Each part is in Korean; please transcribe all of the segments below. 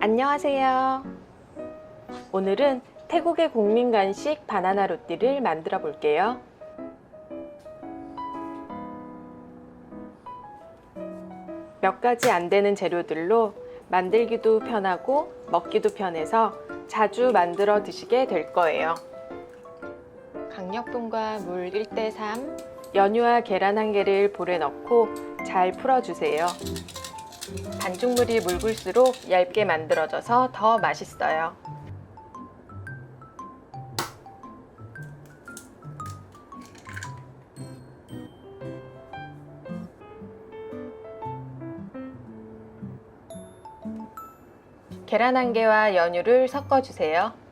안녕하세요. 오늘은 태국의 국민 간식 바나나 로띠를 만들어 볼게요. 몇 가지 안 되는 재료들로 만들기도 편하고 먹기도 편해서 자주 만들어 드시게 될 거예요. 강력분과 물 1대3, 연유와 계란 한 개를 볼에 넣고 잘 풀어주세요. 반죽물이 묽을수록 얇게 만들어져서 더 맛있어요. 계란 한 개와 연유를 섞어주세요.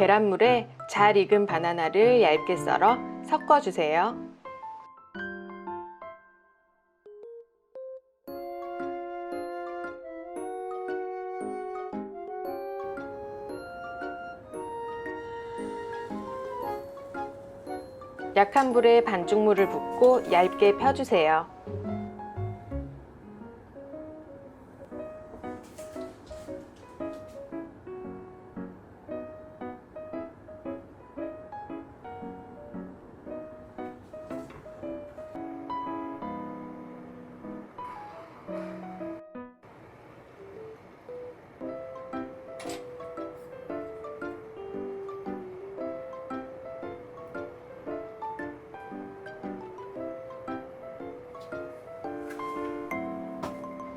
계란물에 잘 익은 바나나를 얇게 썰어 섞어주세요. 약한 불에 반죽물을 붓고 얇게 펴주세요.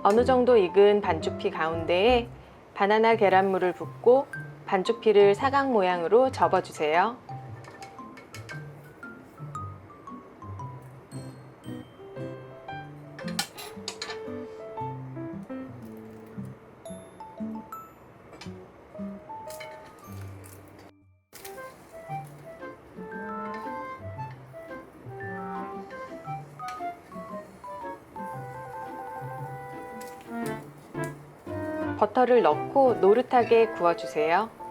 어느 정도 익은 반죽피 가운데에 바나나 계란물을 붓고 반죽피를 사각 모양으로 접어주세요. 버터를 넣고 노릇하게 구워주세요.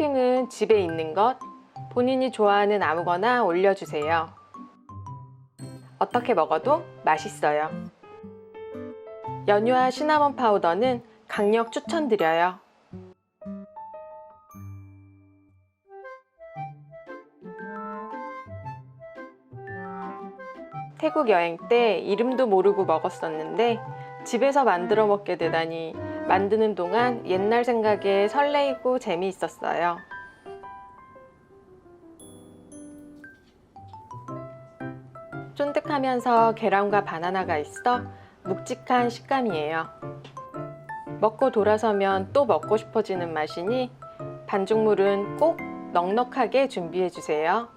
토핑은 집에 있는 것, 본인이 좋아하는 아무거나 올려주세요. 어떻게 먹어도 맛있어요. 연유와 시나몬 파우더는 강력 추천드려요. 태국 여행 때 이름도 모르고 먹었었는데 집에서 만들어 먹게 되다니 만드는 동안 옛날 생각에 설레이고 재미있었어요. 쫀득하면서 계란과 바나나가 있어 묵직한 식감이에요. 먹고 돌아서면 또 먹고 싶어지는 맛이니 반죽물은 꼭 넉넉하게 준비해 주세요.